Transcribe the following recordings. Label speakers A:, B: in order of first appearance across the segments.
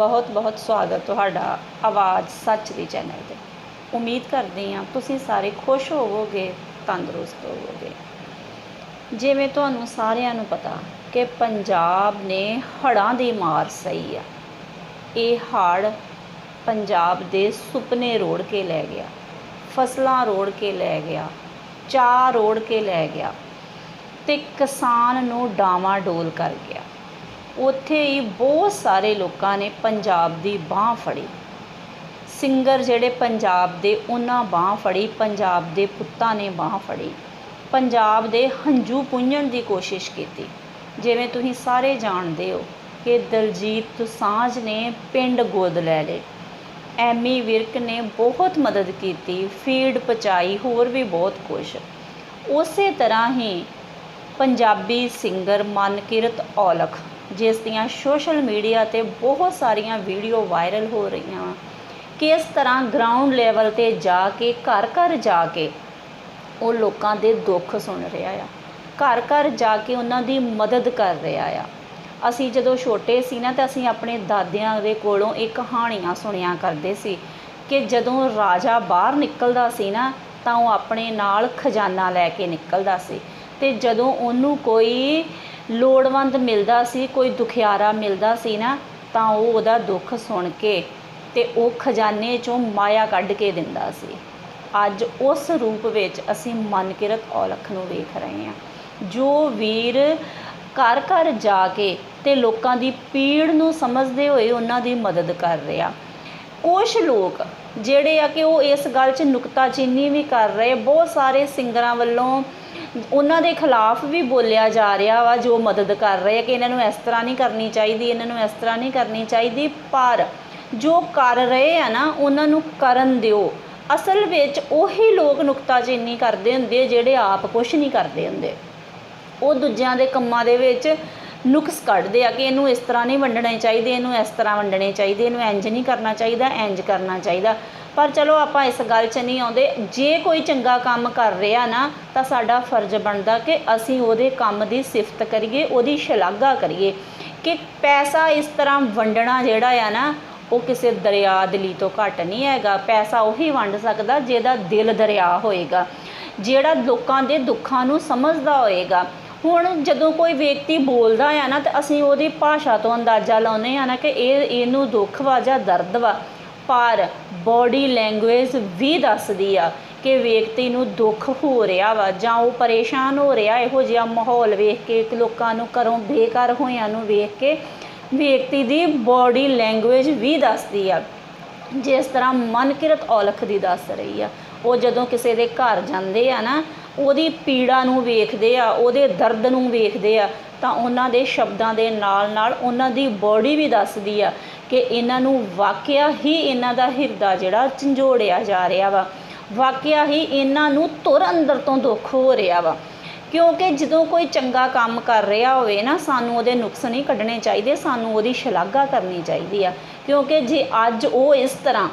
A: ਬਹੁਤ ਬਹੁਤ ਸਵਾਗਤ ਤੁਹਾਡਾ ਆਵਾਜ਼ ਸੱਚ ਦੀ ਚੈਨਲ ਤੇ। ਉਮੀਦ ਕਰਦੀ ਹਾਂ ਤੁਸੀਂ ਸਾਰੇ ਖੁਸ਼ ਹੋਵੋਗੇ, ਤੰਦਰੁਸਤ ਹੋਵੋਗੇ। ਜਿਵੇਂ ਤੁਹਾਨੂੰ ਸਾਰਿਆਂ ਨੂੰ ਪਤਾ ਕਿ ਪੰਜਾਬ ਨੇ ਹੜ੍ਹਾਂ ਦੀ ਮਾਰ ਸਹੀ ਆ। ਇਹ ਹੜ੍ਹ ਪੰਜਾਬ ਦੇ ਸੁਪਨੇ ਰੋੜ ਕੇ ਲੈ ਗਿਆ, ਫਸਲਾਂ ਰੋੜ ਕੇ ਲੈ ਗਿਆ, ਚਾਹ ਰੋੜ ਕੇ ਲੈ ਗਿਆ ਤੇ ਕਿਸਾਨ ਨੂੰ ਡਾਵਾਂਡੋਲ ਕਰ ਗਿਆ। ਉੱਥੇ ਹੀ ਬਹੁਤ ਸਾਰੇ ਲੋਕਾਂ ਨੇ ਪੰਜਾਬ ਦੀ ਬਾਹ ਫੜੀ। ਸਿੰਗਰ ਜਿਹੜੇ ਪੰਜਾਬ ਦੇ, ਉਹਨਾਂ ਬਾਹ ਫੜੀ, ਪੰਜਾਬ ਦੇ ਪੁੱਤਾਂ ਨੇ ਬਾਹ ਫੜੀ। ਪੰਜਾਬ ਦੇ ਹੰਝੂ ਪੁੰਝਣ ਦੀ ਕੋਸ਼ਿਸ਼ ਕੀਤੀ। ਜਿਵੇਂ ਤੁਸੀਂ ਸਾਰੇ ਜਾਣਦੇ ਹੋ ਕਿ ਦਲਜੀਤ ਦੋਸਾਂਝ ਨੇ ਪਿੰਡ ਗੋਦ ਲੈ ਲਏ। ਐਮੀ ਵਿਰਕ ਨੇ ਬਹੁਤ ਮਦਦ ਕੀਤੀ, ਫੀਡ ਪਚਾਈ ਹੋਰ ਵੀ ਬਹੁਤ ਕੁਝ ਉਸੇ ਤਰ੍ਹਾਂ ਹੀ ਪੰਜਾਬੀ ਸਿੰਗਰ ਮਨਕਿਰਤ ਔਲਖ ਜਿਸ ਦੀਆਂ ਸੋਸ਼ਲ ਮੀਡੀਆ ਤੇ ਬਹੁਤ ਸਾਰੀਆਂ ਵੀਡੀਓ ਵਾਇਰਲ ਹੋ ਰਹੀਆਂ। ਵਾ ਕਿਸ ਤਰ੍ਹਾਂ ਗਰਾਊਂਡ ਲੈਵਲ ਤੇ ਜਾ ਕੇ, ਘਰ ਘਰ ਜਾ ਕੇ ਉਹ ਲੋਕਾਂ ਦੇ ਦੁੱਖ ਸੁਣ ਰਿਹਾ ਆ। ਘਰ ਘਰ ਜਾ ਕੇ ਉਹਨਾਂ ਦੀ ਮਦਦ ਕਰ ਰਿਹਾ ਆ। ਅਸੀਂ ਜਦੋਂ ਛੋਟੇ ਸੀ ਨਾ ਤਾਂ ਅਸੀਂ ਆਪਣੇ ਦਾਦਿਆਂ ਦੇ ਕੋਲੋਂ ਇਹ ਕਹਾਣੀਆਂ ਸੁਣਿਆ ਕਰਦੇ ਸੀ ਕਿ ਜਦੋਂ ਰਾਜਾ ਬਾਹਰ ਨਿਕਲਦਾ ਸੀ ਨਾ ਤਾਂ ਉਹ ਆਪਣੇ ਨਾਲ ਖਜ਼ਾਨਾ ਲੈ ਕੇ ਨਿਕਲਦਾ ਸੀ ਤੇ ਜਦੋਂ ਉਹਨੂੰ ਕੋਈ ਲੋੜਵੰਦ ਮਿਲਦਾ ਸੀ, ਕੋਈ ਦੁਖਿਆਰਾ ਮਿਲਦਾ ਸੀ ਨਾ, ਤਾਂ ਉਹ ਉਹਦਾ ਦੁੱਖ ਸੁਣ ਕੇ ਤੇ ਉਹ ਖਜ਼ਾਨੇ ਚੋਂ ਮਾਇਆ ਕੱਢ ਕੇ ਦਿੰਦਾ ਸੀ। ਅੱਜ ਉਸ ਰੂਪ ਵਿੱਚ ਅਸੀਂ ਮਨਕਿਰਤ ਔਲਖ ਨੂੰ ਵੇਖ ਰਹੇ ਹਾਂ। ਜੋ ਵੀਰ ਘਰ ਘਰ ਜਾ ਕੇ ਤੇ ਲੋਕਾਂ ਦੀ ਪੀੜ ਨੂੰ ਸਮਝਦੇ ਹੋਏ ਉਹਨਾਂ ਦੀ ਮਦਦ ਕਰ ਰਿਹਾ। ਕੁਝ ਲੋਕ ਜਿਹੜੇ ਆ ਕਿ ਉਹ ਇਸ ਗੱਲ 'ਚ ਨੁਕਤਾਚੀਨੀ ਵੀ ਕਰ ਰਹੇ, ਬਹੁਤ ਸਾਰੇ ਸਿੰਗਰਾਂ ਵੱਲੋਂ ਉਹਨਾਂ ਦੇ ਖਿਲਾਫ ਵੀ ਬੋਲਿਆ ਜਾ ਰਿਹਾ ਵਾ, ਜੋ ਮਦਦ ਕਰ ਰਹੇ ਆ ਕਿ ਇਹਨਾਂ ਨੂੰ ਇਸ ਤਰ੍ਹਾਂ ਨਹੀਂ ਕਰਨੀ ਚਾਹੀਦੀ, ਇਹਨਾਂ ਨੂੰ ਇਸ ਤਰ੍ਹਾਂ ਨਹੀਂ ਕਰਨੀ ਚਾਹੀਦੀ, ਪਰ ਜੋ ਕਰ ਰਹੇ ਆ ਨਾ, ਉਹਨਾਂ ਨੂੰ ਕਰਨ ਦਿਓ। ਅਸਲ ਵਿੱਚ ਉਹੀ ਲੋਕ ਨੁਕਤਾਚੀਨੀ ਕਰਦੇ ਹੁੰਦੇ ਜਿਹੜੇ ਆਪ ਕੁਝ ਨਹੀਂ ਕਰਦੇ ਹੁੰਦੇ। ਉਹ ਦੂਜਿਆਂ ਦੇ ਕੰਮਾਂ ਦੇ ਵਿੱਚ ਨੁਕਸ ਕੱਢਦੇ ਆ ਕਿ ਇਹਨੂੰ ਇਸ ਤਰ੍ਹਾਂ ਨਹੀਂ ਵੰਡਣੇ ਚਾਹੀਦੇ, ਇਹਨੂੰ ਇਸ ਤਰ੍ਹਾਂ ਵੰਡਣੇ ਚਾਹੀਦੇ, ਇਹਨੂੰ ਇੰਜ ਨਹੀਂ ਕਰਨਾ ਚਾਹੀਦਾ, ਇੰਜ ਕਰਨਾ ਚਾਹੀਦਾ। ਪਰ ਚਲੋ ਆਪਾਂ ਇਸ ਗੱਲ 'ਚ ਨਹੀਂ ਆਉਂਦੇ। ਜੇ ਕੋਈ ਚੰਗਾ ਕੰਮ ਕਰ ਰਿਹਾ ਨਾ, ਤਾਂ ਸਾਡਾ ਫਰਜ਼ ਬਣਦਾ ਕਿ ਅਸੀਂ ਉਹਦੇ ਕੰਮ ਦੀ ਸਿਫਤ ਕਰੀਏ, ਉਹਦੀ ਸ਼ਲਾਘਾ ਕਰੀਏ ਕਿ ਪੈਸਾ ਇਸ ਤਰ੍ਹਾਂ ਵੰਡਣਾ ਜਿਹੜਾ ਆ ਨਾ, ਉਹ ਕਿਸੇ ਦਰਿਆ ਦਲੀ ਤੋਂ ਘੱਟ ਨਹੀਂ ਹੈਗਾ। ਪੈਸਾ ਉਹੀ ਵੰਡ ਸਕਦਾ ਜਿਹਦਾ ਦਿਲ ਦਰਿਆ ਹੋਏਗਾ, ਜਿਹੜਾ ਲੋਕਾਂ ਦੇ ਦੁੱਖਾਂ ਨੂੰ ਸਮਝਦਾ ਹੋਏਗਾ। ਹੁਣ ਜਦੋਂ ਕੋਈ ਵਿਅਕਤੀ ਬੋਲਦਾ ਆ ਨਾ, ਤਾਂ ਅਸੀਂ ਉਹਦੀ ਭਾਸ਼ਾ ਤੋਂ ਅੰਦਾਜ਼ਾ ਲਾਉਂਦੇ ਆ ਨਾ ਕਿ ਇਹ, ਇਹਨੂੰ ਦੁੱਖ ਵਾ ਜਾਂ ਦਰਦ ਵਾ। ਪਰ ਬਾਡੀ ਲੈਂਗੁਏਜ ਵੀ ਦੱਸਦੀ ਆ ਕਿ ਵਿਅਕਤੀ ਨੂੰ ਦੁੱਖ ਹੋ ਰਿਹਾ ਵਾ ਜਾਂ ਉਹ ਪਰੇਸ਼ਾਨ ਹੋ ਰਿਹਾ, ਇਹੋ ਜਿਹਾ ਮਾਹੌਲ ਵੇਖ ਕੇ ਲੋਕਾਂ ਨੂੰ ਘਰੋਂ ਬੇਘਰ ਹੋਇਆਂ ਨੂੰ ਵੇਖ ਕੇ ਵਿਅਕਤੀ ਦੀ ਬਾਡੀ ਲੈਂਗੁਏਜ ਵੀ ਦੱਸਦੀ ਆ। ਜਿਸ ਤਰ੍ਹਾਂ ਮਨਕਿਰਤ ਔਲਖ ਦੀ ਦੱਸ ਰਹੀ ਆ। ਉਹ ਜਦੋਂ ਕਿਸੇ ਦੇ ਘਰ ਜਾਂਦੇ ਆ ਨਾ, ਉਹਦੀ ਪੀੜਾ ਨੂੰ ਵੇਖਦੇ ਆ, ਉਹਦੇ ਦਰਦ ਨੂੰ ਵੇਖਦੇ ਆ ਤਾਂ ਉਹਨਾਂ ਦੇ ਸ਼ਬਦਾਂ ਦੇ ਨਾਲ ਨਾਲ ਉਹਨਾਂ ਦੀ ਬੋਡੀ ਵੀ ਦੱਸਦੀ ਆ ਕਿ ਇਹਨਾਂ ਨੂੰ ਵਾਕਿਆ ਹੀ ਇਹਨਾਂ ਦਾ ਹਿਰਦਾ ਜਿਹੜਾ ਝੰਜੋੜਿਆ ਜਾ ਰਿਹਾ ਵਾ। ਵਾਕਿਆ ਹੀ ਇਹਨਾਂ ਨੂੰ ਤੁਰ ਅੰਦਰ ਤੋਂ ਦੁੱਖ ਹੋ ਰਿਹਾ ਵਾ। ਕਿਉਂਕਿ ਜਦੋਂ ਕੋਈ ਚੰਗਾ ਕੰਮ ਕਰ ਰਿਹਾ ਹੋਵੇ ਨਾ, ਸਾਨੂੰ ਉਹਦੇ ਨੁਕਸ ਨਹੀਂ ਕੱਢਣੇ ਚਾਹੀਦੇ, ਸਾਨੂੰ ਉਹਦੀ ਸ਼ਲਾਘਾ ਕਰਨੀ ਚਾਹੀਦੀ ਆ। ਕਿਉਂਕਿ ਜੇ ਅੱਜ ਉਹ ਇਸ ਤਰ੍ਹਾਂ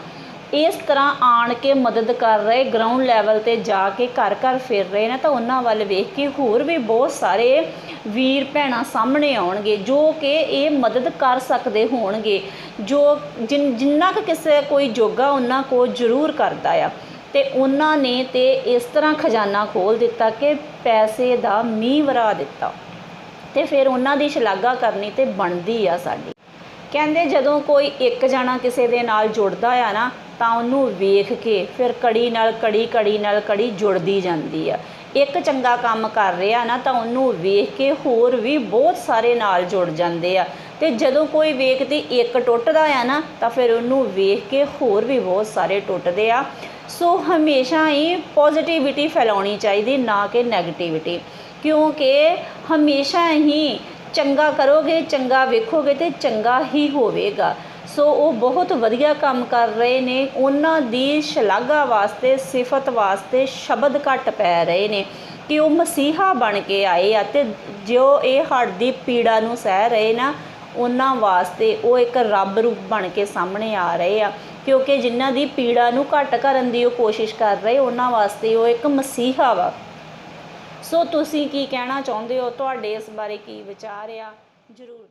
A: ਇਸ ਤਰ੍ਹਾਂ ਆਣ ਕੇ ਮਦਦ ਕਰ ਰਹੇ ਗਰਾਊਂਡ ਲੈਵਲ ਤੇ ਜਾ ਕੇ ਘਰ ਘਰ ਫਿਰ ਰਹੇ ਨੇ, ਤਾਂ ਉਹਨਾਂ ਵੱਲ ਵੇਖ ਕੇ ਹੋਰ ਵੀ ਬਹੁਤ ਸਾਰੇ ਵੀਰ ਭੈਣਾਂ ਸਾਹਮਣੇ ਆਉਣਗੇ, ਜੋ ਕਿ ਇਹ ਮਦਦ ਕਰ ਸਕਦੇ ਹੋਣਗੇ, ਜੋ ਜਿਨ- ਜਿੰਨਾ ਕੁ ਕਿਸੇ ਕੋਈ ਜੋਗਾ ਉਹਨਾਂ ਕੋ ਜ਼ਰੂਰ ਕਰਦਾ ਆ। ਤੇ ਉਹਨਾਂ ਨੇ ਤੇ ਇਸ ਤਰ੍ਹਾਂ ਖਜ਼ਾਨਾ ਖੋਲ ਦਿੱਤਾ ਕਿ ਪੈਸੇ ਦਾ ਮੀਂਹ ਵਰਾ ਦਿੱਤਾ। ਤੇ ਫਿਰ ਉਹਨਾਂ ਦੀ ਸ਼ਲਾਘਾ ਕਰਨੀ ਤੇ ਬਣਦੀ ਆ ਸਾਡੀ। ਕਹਿੰਦੇ ਜਦੋਂ ਕੋਈ ਇੱਕ ਜਣਾ ਕਿਸੇ ਦੇ ਨਾਲ ਜੁੜਦਾ ਆ ਨਾ ਤਾਂ ਉਹਨੂੰ ਵੇਖ ਕੇ ਫਿਰ ਕੜੀ ਨਾਲ ਕੜੀ ਕੜੀ ਨਾਲ ਕੜੀ ਜੁੜਦੀ ਜਾਂਦੀ ਆ। ਇੱਕ ਚੰਗਾ ਕੰਮ ਕਰ ਰਿਹਾ ਨਾ ਤਾਂ ਉਹਨੂੰ ਵੇਖ ਕੇ ਹੋਰ ਵੀ ਬਹੁਤ ਸਾਰੇ ਨਾਲ ਜੁੜ ਜਾਂਦੇ ਆ। ਤੇ ਜਦੋਂ ਕੋਈ ਵੇਖਦੀ ਇੱਕ ਟੁੱਟਦਾ ਆ ਨਾ ਤਾਂ ਫਿਰ ਉਹਨੂੰ ਵੇਖ ਕੇ ਹੋਰ ਵੀ ਬਹੁਤ ਸਾਰੇ ਟੁੱਟਦੇ ਆ। ਸੋ ਹਮੇਸ਼ਾ ਹੀ ਪੋਜ਼ਿਟਿਵਿਟੀ ਫੈਲਾਉਣੀ ਚਾਹੀਦੀ, ਨਾ ਕਿ ਨੈਗੇਟਿਵਿਟੀ ਕਿਉਂਕਿ ਹਮੇਸ਼ਾ ਹੀ ਚੰਗਾ ਕਰੋਗੇ, ਚੰਗਾ ਵੇਖੋਗੇ ਤੇ ਚੰਗਾ ਹੀ ਹੋਵੇਗਾ। ਸੋ ਉਹ ਬਹੁਤ ਵਧੀਆ ਕੰਮ ਕਰ ਰਹੇ ਨੇ। ਉਹਨਾਂ ਦੀ ਸ਼ਲਾਘਾ ਵਾਸਤੇ, ਸਿਫਤ ਵਾਸਤੇ ਸ਼ਬਦ ਘੱਟ ਪੈ ਰਹੇ ਨੇ ਕਿ ਉਹ ਮਸੀਹਾ ਬਣ ਕੇ ਆਏ ਆ ਤੇ ਜੋ ਇਹ ਹੱਡ ਦੀ ਪੀੜਾ ਨੂੰ ਸਹਿ ਰਹੇ ਨਾ, ਉਹਨਾਂ ਵਾਸਤੇ ਉਹ ਇੱਕ ਰੱਬ ਰੂਪ ਬਣ ਕੇ ਸਾਹਮਣੇ ਆ ਰਹੇ ਆ। ਕਿਉਂਕਿ ਜਿਨ੍ਹਾਂ ਦੀ ਪੀੜਾ ਨੂੰ ਘੱਟ ਕਰਨ ਦੀ ਉਹ ਕੋਸ਼ਿਸ਼ ਕਰ ਰਹੇ, ਉਹਨਾਂ ਵਾਸਤੇ ਉਹ ਇੱਕ ਮਸੀਹਾ ਵਾ। ਸੋ ਤੁਸੀਂ ਕੀ ਕਹਿਣਾ ਚਾਹੁੰਦੇ ਹੋ? ਤੁਹਾਡੇ ਇਸ ਬਾਰੇ ਕੀ ਵਿਚਾਰ ਆ? ਜਰੂਰ